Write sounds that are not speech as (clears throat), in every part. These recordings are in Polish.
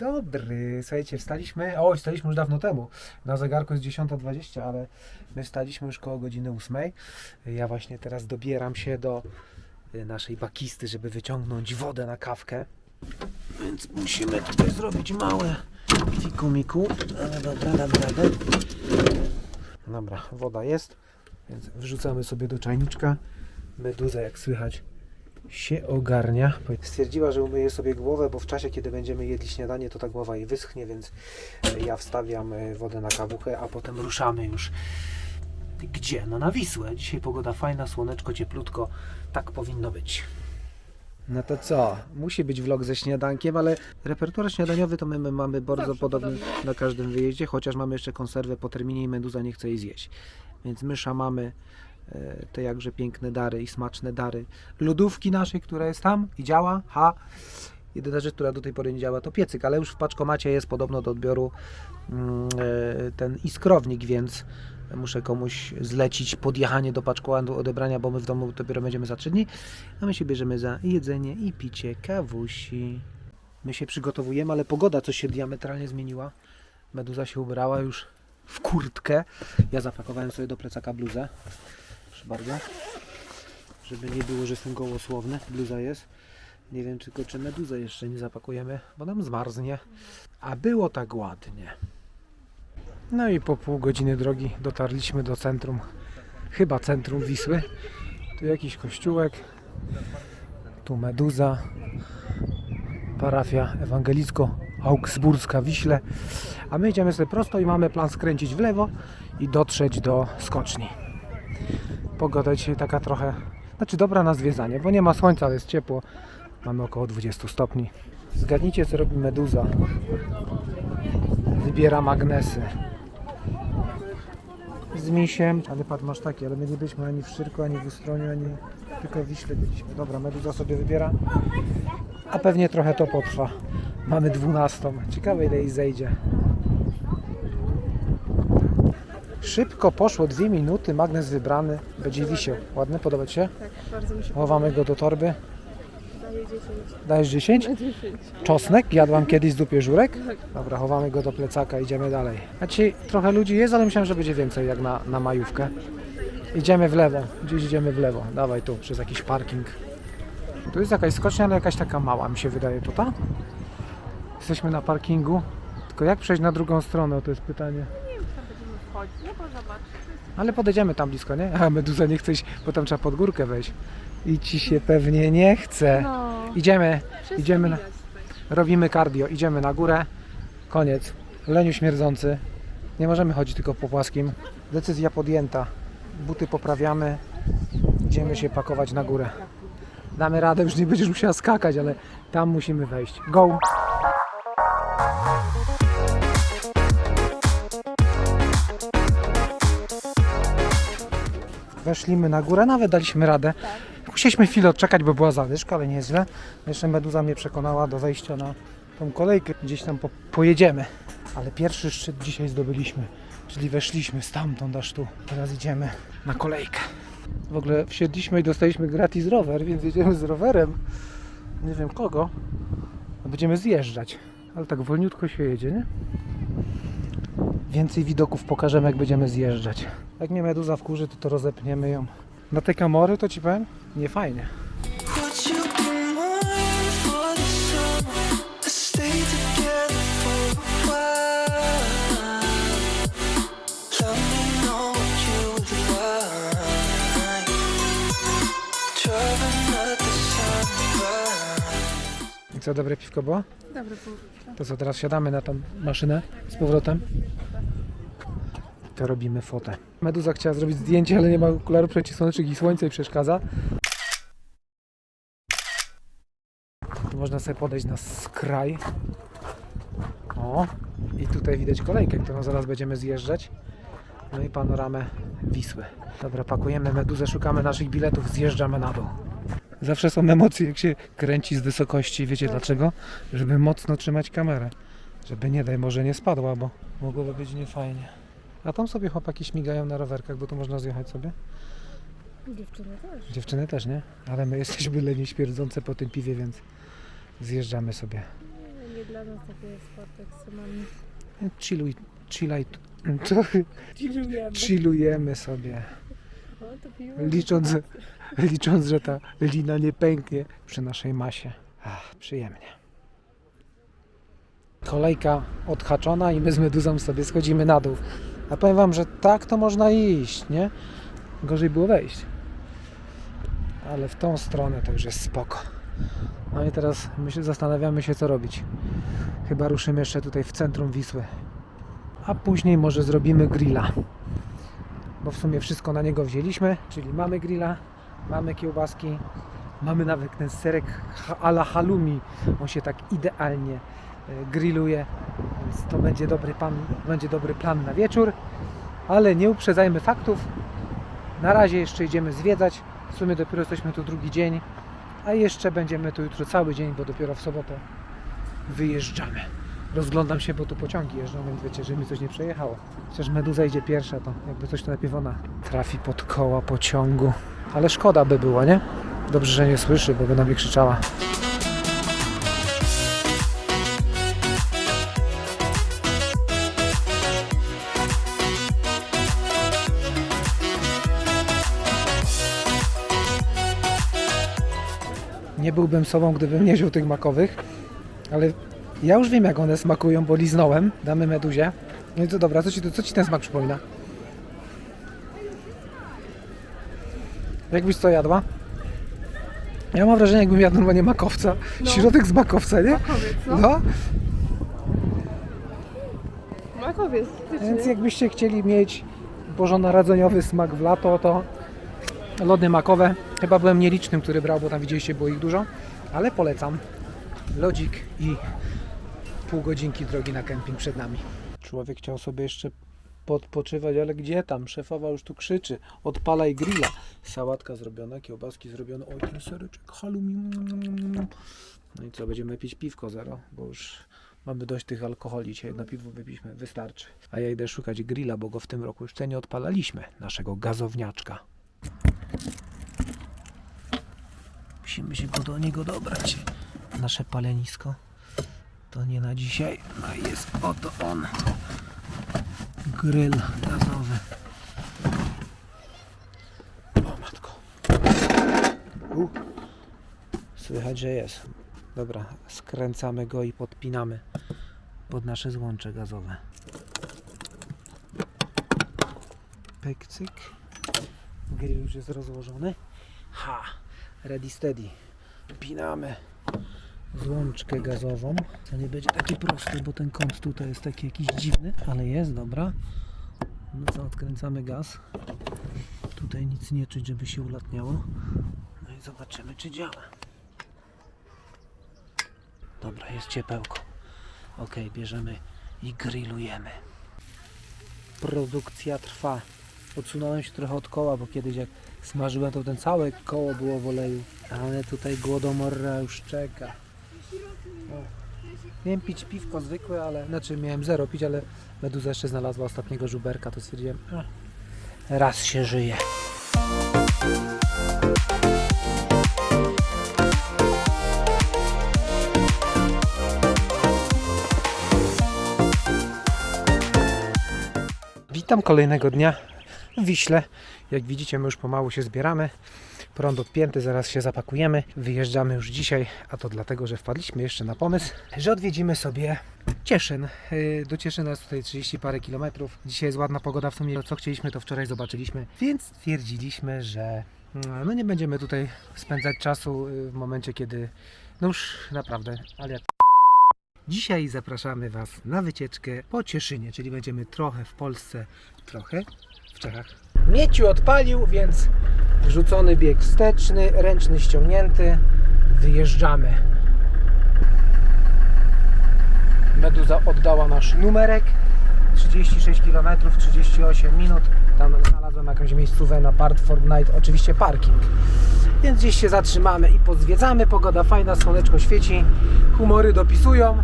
dobry. Słuchajcie, wstaliśmy. O, wstaliśmy już dawno temu. Na zegarku jest 10.20, ale my wstaliśmy już koło godziny 8. Ja właśnie teraz dobieram się do y, naszej bakisty, żeby wyciągnąć wodę na kawkę. Więc musimy tutaj zrobić małe fikumiku. Ale dobra, dam radę. Dobra, woda jest, więc wrzucamy sobie do czajniczka. Meduza, jak słychać, się ogarnia. Stwierdziła, że umyje sobie głowę, bo w czasie, kiedy będziemy jedli śniadanie, to ta głowa jej wyschnie, więc e, ja wstawiam e, wodę na kawuchę, a potem ruszamy już. Gdzie? No na Wisłę. Dzisiaj pogoda fajna, słoneczko, cieplutko. Tak powinno być. No to co? Musi być vlog ze śniadankiem, ale repertuar śniadaniowy to my, my mamy bardzo Zawsze podobny podobnie. na każdym wyjeździe, chociaż mamy jeszcze konserwę po terminie i meduza nie chce jej zjeść. Więc mysza mamy te jakże piękne dary i smaczne dary lodówki naszej, która jest tam i działa. Ha! Jedyna rzecz, która do tej pory nie działa, to piecyk, ale już w paczkomacie jest podobno do odbioru mm, e, ten iskrownik, więc muszę komuś zlecić podjechanie do paczkoładu odebrania, bo my w domu dopiero będziemy za 3 dni, a my się bierzemy za jedzenie i picie kawusi. My się przygotowujemy, ale pogoda coś się diametralnie zmieniła. Meduza się ubrała już w kurtkę. Ja zapakowałem sobie do plecaka bluzę. Proszę bardzo. Żeby nie było, że jestem gołosłowny. Bluza jest. Nie wiem tylko, czy meduzę jeszcze nie zapakujemy, bo nam zmarznie. A było tak ładnie. No i po pół godziny drogi dotarliśmy do centrum, chyba centrum Wisły. Tu jakiś kościółek, tu meduza, parafia ewangelicko-augsburska Wiśle. A my idziemy sobie prosto i mamy plan skręcić w lewo i dotrzeć do skoczni. Pogoda dzisiaj taka trochę, znaczy dobra na zwiedzanie, bo nie ma słońca, jest ciepło. Mamy około 20 stopni. Zgadnijcie co robi meduza. Wybiera magnesy. Z misiem. Ale patrz, masz takie, ale my nie byliśmy ani w Szczyrku, ani w Ustroniu, ani tylko w Wiśle byliśmy. Dobra, meduza sobie wybiera. A pewnie trochę to potrwa. Mamy 12. Ciekawe ile jej zejdzie. Szybko poszło, dwie minuty, magnes wybrany, będzie wisiał. Ładny, podoba Ci się? Tak, bardzo mi się Chowamy go do torby. daje 10 Dajesz 10? na 10. Czosnek? Jadłam kiedyś z dupie żurek? Tak. Dobra, chowamy go do plecaka, idziemy dalej. A dzisiaj trochę ludzi jest, ale myślałem, że będzie więcej jak na, na majówkę. Idziemy w lewo, gdzieś idziemy w lewo. Dawaj tu, przez jakiś parking. Tu jest jakaś skocznia, ale jakaś taka mała, mi się wydaje, to ta? Jesteśmy na parkingu. Tylko jak przejść na drugą stronę, to jest pytanie. Wchodzić. No bo zobacz. Ale podejdziemy tam blisko, nie? A meduza nie chce iść, bo tam trzeba pod górkę wejść. I ci się pewnie nie chce. No, Idziemy, wszystko idziemy na, widać tutaj. robimy cardio, idziemy na górę. Koniec. Leniu śmierdzący. Nie możemy chodzić tylko po płaskim. Decyzja podjęta. Buty poprawiamy. Idziemy się pakować na górę. Damy radę, już nie będziesz musiała skakać, ale tam musimy wejść. Go! Weszliśmy na górę, nawet daliśmy radę. Musieliśmy chwilę odczekać, bo była zadyszka, ale nieźle. Jeszcze meduza mnie przekonała do wejścia na tą kolejkę. Gdzieś tam po, pojedziemy. Ale pierwszy szczyt dzisiaj zdobyliśmy. Czyli weszliśmy stamtąd aż tu. Teraz idziemy na kolejkę. W ogóle wsiedliśmy i dostaliśmy gratis rower, więc jedziemy z rowerem. Nie wiem kogo. Będziemy zjeżdżać. Ale tak wolniutko się jedzie, nie? Więcej widoków pokażemy, jak będziemy zjeżdżać. Jak mnie meduza wkurzy, to to rozepniemy ją. Na te kamory to ci powiem, nie fajnie. I co, dobre piwko było? Dobry pół. To co, teraz siadamy na tą maszynę z powrotem. To robimy fotę. Meduza chciała zrobić zdjęcie, ale nie ma okularów przeciwsłonecznych i słońce jej przeszkadza. Tu można sobie podejść na skraj. O, i tutaj widać kolejkę, którą zaraz będziemy zjeżdżać. No i panoramę Wisły. Dobra, pakujemy meduzę, szukamy naszych biletów, zjeżdżamy na dół. Zawsze są emocje, jak się kręci z wysokości. Wiecie dlaczego? Żeby mocno trzymać kamerę. Żeby nie daj może nie spadła, bo mogłoby być niefajnie. A tam sobie chłopaki śmigają na rowerkach, bo tu można zjechać sobie. Dziewczyny też. Dziewczyny też, nie? Ale my jesteśmy leni śmierdzące po tym piwie, więc zjeżdżamy sobie. Nie, Nie dla nas takie sport ekstremalny. Chilluj, chillaj, to (clears throat) Chillujemy. chillujemy sobie, O, to licząc, licząc, że ta lina nie pęknie przy naszej masie. Ach, przyjemnie. Kolejka odhaczona i my z Meduzą sobie schodzimy na dół. A powiem Wam, że tak to można iść, nie? Gorzej było wejść. Ale w tą stronę to już jest spoko. No i teraz zastanawiamy się co robić. Chyba ruszymy jeszcze tutaj w centrum Wisły. A później może zrobimy grilla. Bo w sumie wszystko na niego wzięliśmy, czyli mamy grilla, mamy kiełbaski, mamy nawet ten serek ala halloumi. On się tak idealnie grilluje, więc to będzie dobry, pan, będzie dobry plan na wieczór. Ale nie uprzedzajmy faktów. Na razie jeszcze idziemy zwiedzać. W sumie dopiero jesteśmy tu drugi dzień, a jeszcze będziemy tu jutro cały dzień, bo dopiero w sobotę wyjeżdżamy. Rozglądam się, bo tu pociągi jeżdżą, więc wiecie, że mi coś nie przejechało. Chociaż meduza idzie pierwsza, to jakby coś to najpierw ona trafi pod koła pociągu. Ale szkoda by było, nie? Dobrze, że nie słyszy, bo by na mnie krzyczała. Nie byłbym sobą, gdybym nie wziął tych makowych, ale ja już wiem, jak one smakują, bo liznąłem. Damy meduzie. No i to dobra, co ci, co ci ten smak przypomina? Jakbyś co jadła? Ja mam wrażenie, jakbym jadł normalnie makowca. No. Środek z makowca, nie? Makowiec, no. No, Makowiec, więc jakbyście chcieli mieć bożonarodzeniowy smak w lato, to lody makowe. Chyba byłem nielicznym, który brał, bo tam widzieliście, było ich dużo, ale polecam. Lodzik i pół godzinki drogi na kemping przed nami. Człowiek chciał sobie jeszcze podpoczywać, ale gdzie tam? Szefowa już tu krzyczy. Odpalaj grilla. Sałatka zrobiona, kiełbaski zrobione. Oj, ten sereczek halloumi. No i co, będziemy pić piwko zero, bo już mamy dość tych alkoholi. Dzisiaj jedno piwo wypiliśmy, wystarczy. A ja idę szukać grilla, bo go w tym roku jeszcze nie odpalaliśmy. Naszego gazowniaczka. Musimy się go do niego dobrać. Nasze palenisko to nie na dzisiaj. A jest oto on. Grill gazowy. O matko. U. Słychać, że jest. Dobra, skręcamy go i podpinamy pod nasze złącze gazowe. Pyk, cyk. Grill już jest rozłożony. Ha! Ready steady. Pinamy złączkę gazową. To nie będzie taki prosty, bo ten kąt tutaj jest taki jakiś dziwny, ale jest, dobra. No co, odkręcamy gaz. Tutaj nic nie czuć, żeby się ulatniało. No i zobaczymy, czy działa. Dobra, jest ciepełko. Ok, bierzemy i grillujemy. Produkcja trwa. Odsunąłem się trochę od koła, bo kiedyś jak smażyłem, to ten całe koło było w oleju. Ale tutaj głodomorra już czeka. O. Miałem pić piwko zwykłe, ale znaczy miałem zero pić, ale meduza jeszcze znalazła ostatniego żuberka, to stwierdziłem, a, raz się żyje. Witam kolejnego dnia Wiśle. Jak widzicie, my już pomału się zbieramy. Prąd odpięty, zaraz się zapakujemy. Wyjeżdżamy już dzisiaj, a to dlatego, że wpadliśmy jeszcze na pomysł, że odwiedzimy sobie Cieszyn. Yy, Do Cieszyna jest tutaj 30 parę kilometrów. Dzisiaj jest ładna pogoda, w sumie co chcieliśmy, to wczoraj zobaczyliśmy, więc stwierdziliśmy, że mm, no nie będziemy tutaj spędzać czasu yy, w momencie, kiedy no już naprawdę, ale jak Dzisiaj zapraszamy Was na wycieczkę po Cieszynie, czyli będziemy trochę w Polsce, trochę w Czechach. Mieciu odpalił, więc rzucony bieg wsteczny, ręczny ściągnięty. Wyjeżdżamy. Meduza oddała nasz numerek. 36 km, 38 minut. Tam znalazłem jakąś miejscówę na Part Fortnite, oczywiście parking. Więc gdzieś się zatrzymamy i pozwiedzamy. Pogoda fajna, słoneczko świeci, humory dopisują.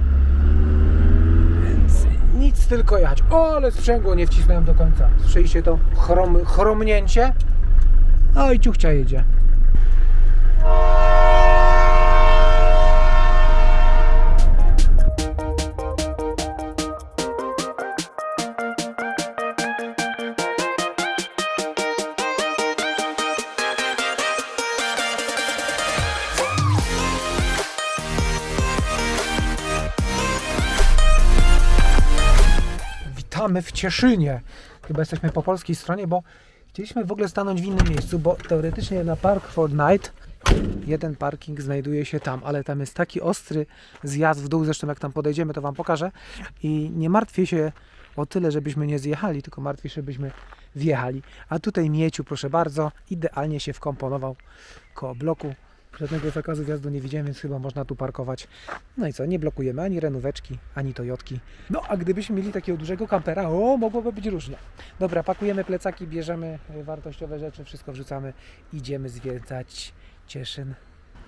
Nic, tylko jechać. O, ale sprzęgło nie wcisnąłem do końca. Słyszeliście to chrom, chromnięcie? O, i ciuchcia jedzie. W Cieszynie. Chyba jesteśmy po polskiej stronie, bo chcieliśmy w ogóle stanąć w innym miejscu, bo teoretycznie na Park Fortnite jeden parking znajduje się tam, ale tam jest taki ostry zjazd w dół, zresztą jak tam podejdziemy, to Wam pokażę. I nie martwię się o tyle, żebyśmy nie zjechali, tylko martwię się, żebyśmy wjechali. A tutaj Mieciu, proszę bardzo, idealnie się wkomponował koło bloku. Żadnego zakazu wjazdu nie widziałem, więc chyba można tu parkować. No i co, nie blokujemy ani renóweczki, ani Toyotki. No a gdybyśmy mieli takiego dużego kampera, o, mogłoby być różnie. Dobra, pakujemy plecaki, bierzemy y, wartościowe rzeczy, wszystko wrzucamy, idziemy zwiedzać Cieszyn.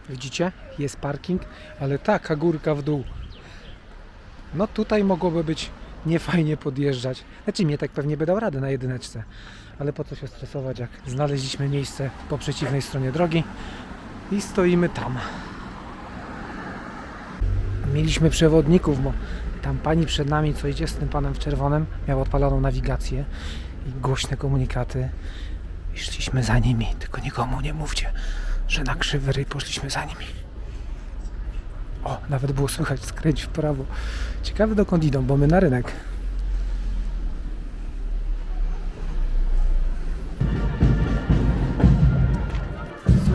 Widzicie? Jest parking, ale taka górka w dół. No tutaj mogłoby być niefajnie podjeżdżać. Znaczy mnie tak pewnie by dał radę na jedyneczce. Ale po co się stresować, jak znaleźliśmy miejsce po przeciwnej stronie drogi i stoimy tam. Mieliśmy przewodników, bo tam pani przed nami, co idzie z tym panem w czerwonym, miała odpaloną nawigację i głośne komunikaty. I szliśmy za nimi, tylko nikomu nie mówcie, że na krzywy ryj poszliśmy za nimi. O, nawet było słychać skręć w prawo. Ciekawe dokąd idą, bo my na rynek.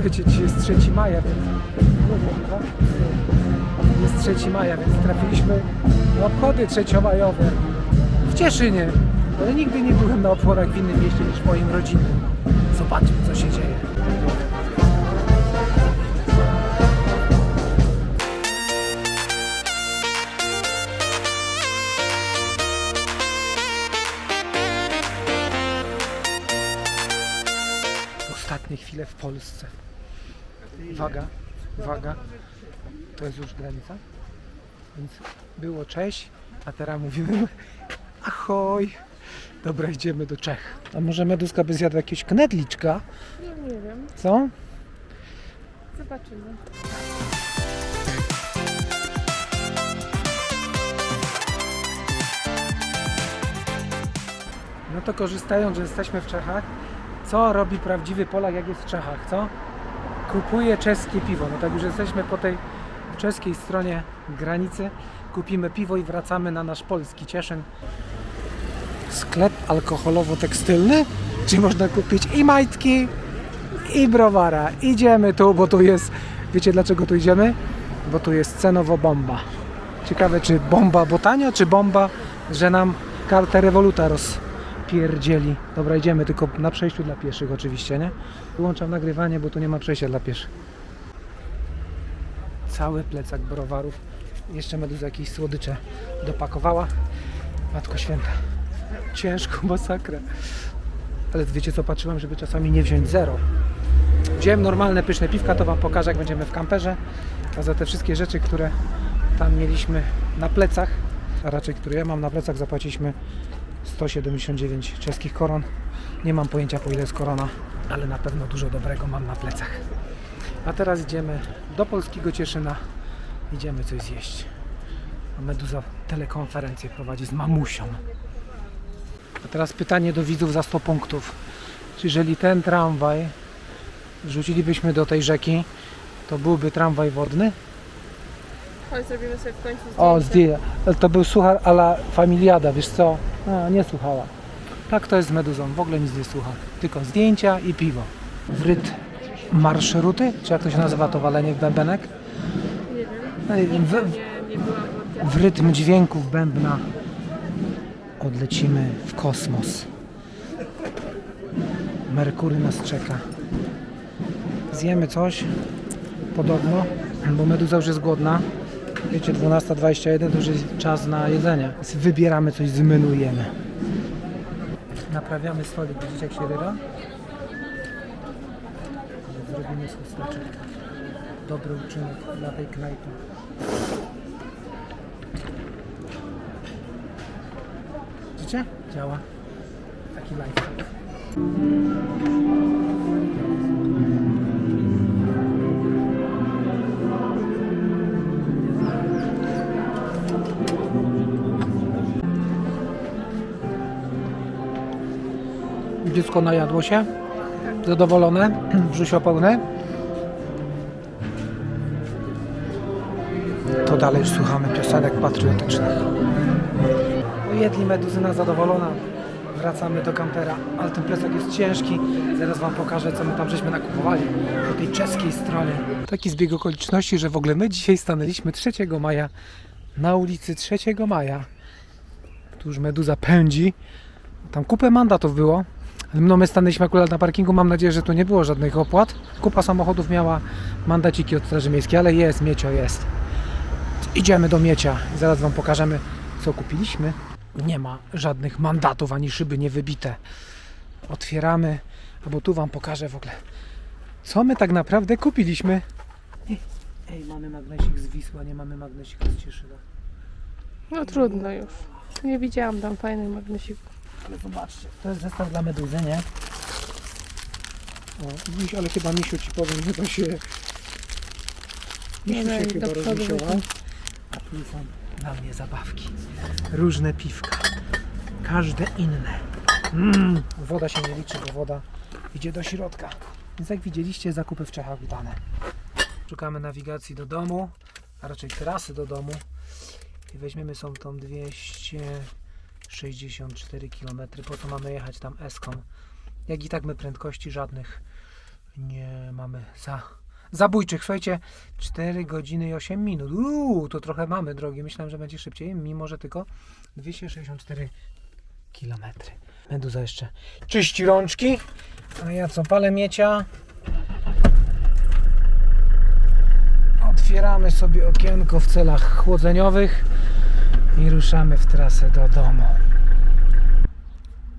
Dzisiaj jest 3 maja, więc... Jest 3 maja, więc trafiliśmy na obchody trzeciomajowe w Cieszynie. Ale nigdy nie byłem na obchodach w innym mieście niż moim rodzinnym. Zobaczmy, co się dzieje. Ostatnie chwile w Polsce. Uwaga, uwaga. To jest już granica. Więc było cześć, a teraz mówimy (laughs) ahoj. Dobra, idziemy do Czech. A może Meduska by zjadła jakiegoś knedliczka? No nie wiem, Co? zobaczymy. No to korzystając, że jesteśmy w Czechach, co robi prawdziwy Polak, jak jest w Czechach, co? Kupuje czeskie piwo. No tak już jesteśmy po tej czeskiej stronie granicy. Kupimy piwo i wracamy na nasz polski Cieszyn. Sklep alkoholowo-tekstylny, gdzie można kupić i majtki, i browara. Idziemy tu, bo tu jest... Wiecie dlaczego tu idziemy? Bo tu jest cenowo bomba. Ciekawe, czy bomba, bo tanio, czy bomba, że nam kartę rewoluta rozpierdzieli. Dobra, idziemy, tylko na przejściu dla pieszych oczywiście, nie? Wyłączam nagrywanie, bo tu nie ma przejścia dla pieszych. Cały plecak browarów. Jeszcze Meduza jakieś słodycze dopakowała. Matko Święta. Ciężko, masakra. Ale wiecie co, patrzyłem, żeby czasami nie wziąć zero. Wziąłem normalne, pyszne piwka, to Wam pokażę, jak będziemy w kamperze. A za te wszystkie rzeczy, które tam mieliśmy na plecach, a raczej które ja mam na plecach, zapłaciliśmy 179 czeskich koron. Nie mam pojęcia po ile jest korona, ale na pewno dużo dobrego mam na plecach. A teraz idziemy do polskiego Cieszyna. Idziemy coś zjeść. A Meduza telekonferencję prowadzi z mamusią. A teraz pytanie do widzów za 100 punktów. Czy jeżeli ten tramwaj wrzucilibyśmy do tej rzeki, to byłby tramwaj wodny? Chodź, zrobimy sobie w końcu zdjęcie. O, zdjęcie. To był suchar ala familiada, wiesz co? A, nie słuchała. Tak to jest z meduzą, w ogóle nic nie słucha. Tylko zdjęcia i piwo. Wryt marszruty? Czy jak to się nazywa to walenie w bębenek? Nie wiem, No w, w rytm dźwięków bębna odlecimy w kosmos. Merkury nas czeka. Zjemy coś, podobno, bo meduza już jest głodna. Wiecie, 12.21 to już jest czas na jedzenie. Więc wybieramy coś z. Naprawiamy stolik, widzicie jak się ryra? Zrobimy chusteczek. Dobry uczynek dla tej knajpy. Widzicie? Działa. Taki lifehack. Dziecko najadło się. Zadowolone. (clears throat) Brzusio pełne. To dalej słuchamy piosenek patriotycznych. Jedli meduzyna zadowolona. Wracamy do kampera, ale ten plecak jest ciężki. Zaraz wam pokażę, co my tam żeśmy nakupowali po tej czeskiej stronie. Taki zbieg okoliczności, że w ogóle my dzisiaj stanęliśmy 3 maja na ulicy 3 maja. Tu już meduza pędzi. Tam kupę mandatów było. No my stanęliśmy akurat na parkingu, mam nadzieję, że tu nie było żadnych opłat. Kupa samochodów miała mandaciki od Straży Miejskiej, ale jest, Miecio jest. Idziemy do Miecia i zaraz Wam pokażemy, co kupiliśmy. Nie ma żadnych mandatów, ani szyby nie wybite. Otwieramy, albo tu Wam pokażę w ogóle, co my tak naprawdę kupiliśmy. Ej, ej mamy magnesik z Wisła, nie mamy magnesika z Cieszyna. No trudno już. Nie widziałam tam fajnych magnesików. Ale zobaczcie, to jest zestaw dla meduzy, nie? O, ale chyba misiu ci powiem, chyba się... Misiu No się chyba rozmisiował. A tu są dla mnie zabawki. Różne piwka. Każde inne. Mm, woda się nie liczy, bo woda idzie do środka. Więc jak widzieliście, zakupy w Czechach udane. Szukamy nawigacji do domu, a raczej trasy do domu. I weźmiemy są tą 264 km. Po co mamy jechać tam Eską? Jak i tak my prędkości żadnych nie mamy za zabójczych. Słuchajcie, 4 godziny i 8 minut. Uuu, to trochę mamy drogi. Myślałem, że będzie szybciej, mimo że tylko 264 km. Meduza jeszcze czyści rączki, a ja co palę miecia. Otwieramy sobie okienko w celach chłodzeniowych i ruszamy w trasę do domu.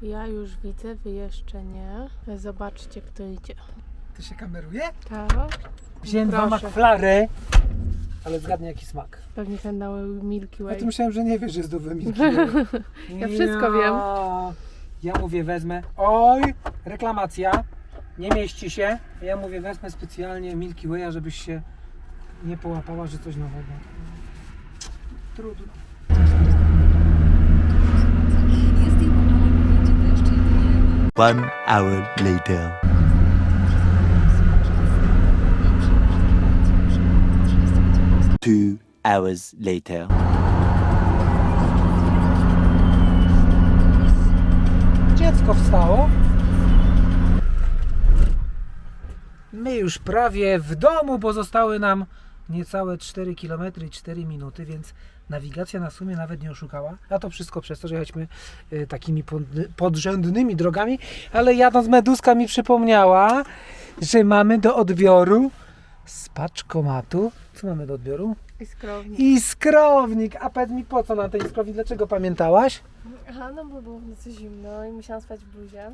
Ja już widzę, wy jeszcze nie. Zobaczcie, kto idzie. To się kameruje? Tak? Wziąłem dwa Proszę. McFlary, ale zgadnij jaki smak. Pewnie ten dały Milky Ja Way. to myślałem, że nie wiesz, że jest do wymilki. (laughs) Ja wszystko wiem. Ja mówię wezmę. Oj, reklamacja. Nie mieści się. Ja mówię wezmę specjalnie Milky Way'a, żebyś się nie połapała, że coś nowego. Trudno. One hour later. Two hours later. Dziecko wstało. My już prawie w domu, bo zostały nam niecałe 4 km i 4 minuty, więc nawigacja na sumie nawet nie oszukała. A to wszystko przez to, że jechaliśmy y, takimi pod, podrzędnymi drogami, ale jadąc Meduska mi przypomniała, że mamy do odbioru z paczkomatu. Co mamy do odbioru? I skrownik. I skrownik. A powiedz mi po co nam ten skrownik? Dlaczego pamiętałaś? Aha, no bo było w nocy zimno i musiałam spać w bluzie.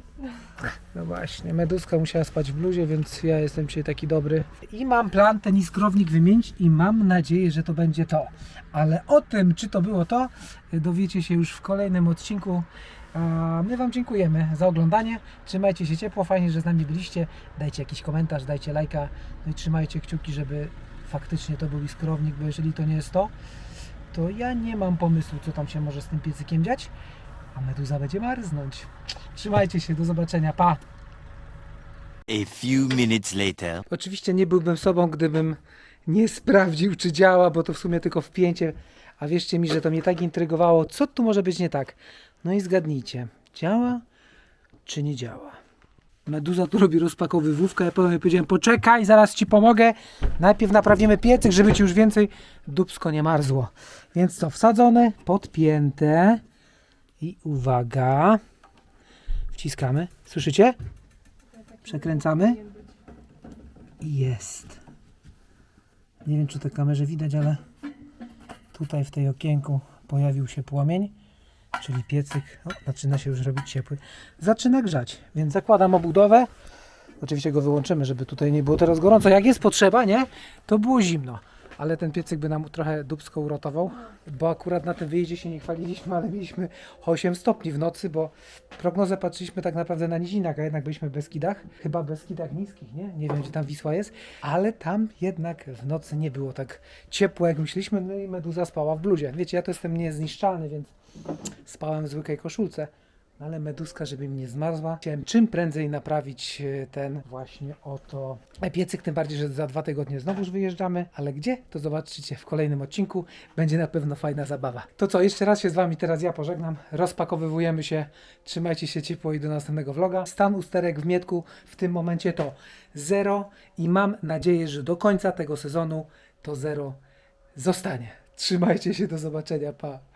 No właśnie, Meduska musiała spać w bluzie, więc ja jestem dzisiaj taki dobry. I mam plan ten iskrownik wymienić i mam nadzieję, że to będzie to. Ale o tym, czy to było to, dowiecie się już w kolejnym odcinku. A my Wam dziękujemy za oglądanie. Trzymajcie się ciepło, fajnie, że z nami byliście. Dajcie jakiś komentarz, dajcie lajka. No i trzymajcie kciuki, żeby faktycznie to był iskrownik, bo jeżeli to nie jest to, to ja nie mam pomysłu, co tam się może z tym piecykiem dziać. A meduza będzie marznąć. Trzymajcie się, do zobaczenia, pa! A few minutes later. Oczywiście nie byłbym sobą, gdybym nie sprawdził, czy działa, bo to w sumie tylko wpięcie. A wierzcie mi, że to mnie tak intrygowało, co tu może być nie tak. No i zgadnijcie, działa czy nie działa? Meduza tu robi rozpakowywówkę, ja powiem- powiedziałem, poczekaj, zaraz ci pomogę. Najpierw naprawimy piecyk, żeby ci już więcej dubsko nie marzło. Więc co, wsadzone, podpięte i uwaga, wciskamy. Słyszycie? Przekręcamy. I jest. Nie wiem, czy to kamerze widać, ale tutaj w tej okienku pojawił się płomień, czyli piecyk o, zaczyna się już robić ciepły. Zaczyna grzać, więc zakładam obudowę. Oczywiście go wyłączymy, żeby tutaj nie było teraz gorąco. Jak jest potrzeba, nie? To było zimno. Ale ten piecyk by nam trochę dubsko uratował, bo akurat na tym wyjeździe się nie chwaliliśmy, ale mieliśmy 8 stopni w nocy, bo prognozę patrzyliśmy tak naprawdę na nizinach, a jednak byliśmy w Beskidach. Chyba Beskidach niskich, nie? Nie wiem, gdzie tam Wisła jest, ale tam jednak w nocy nie było tak ciepło, jak myśleliśmy, no i Meduza spała w bluzie. Wiecie, ja to jestem niezniszczalny, więc spałem w zwykłej koszulce. No ale meduska, żeby mi nie zmarzła. Chciałem czym prędzej naprawić e, ten właśnie oto piecyk, tym bardziej, że za dwa tygodnie znowuż wyjeżdżamy. Ale gdzie? To zobaczycie w kolejnym odcinku. Będzie na pewno fajna zabawa. To co, jeszcze raz się z Wami teraz ja pożegnam. Rozpakowywujemy się. Trzymajcie się ciepło i do następnego vloga. Stan usterek w Mietku w tym momencie to zero i mam nadzieję, że do końca tego sezonu to zero zostanie. Trzymajcie się, do zobaczenia, pa.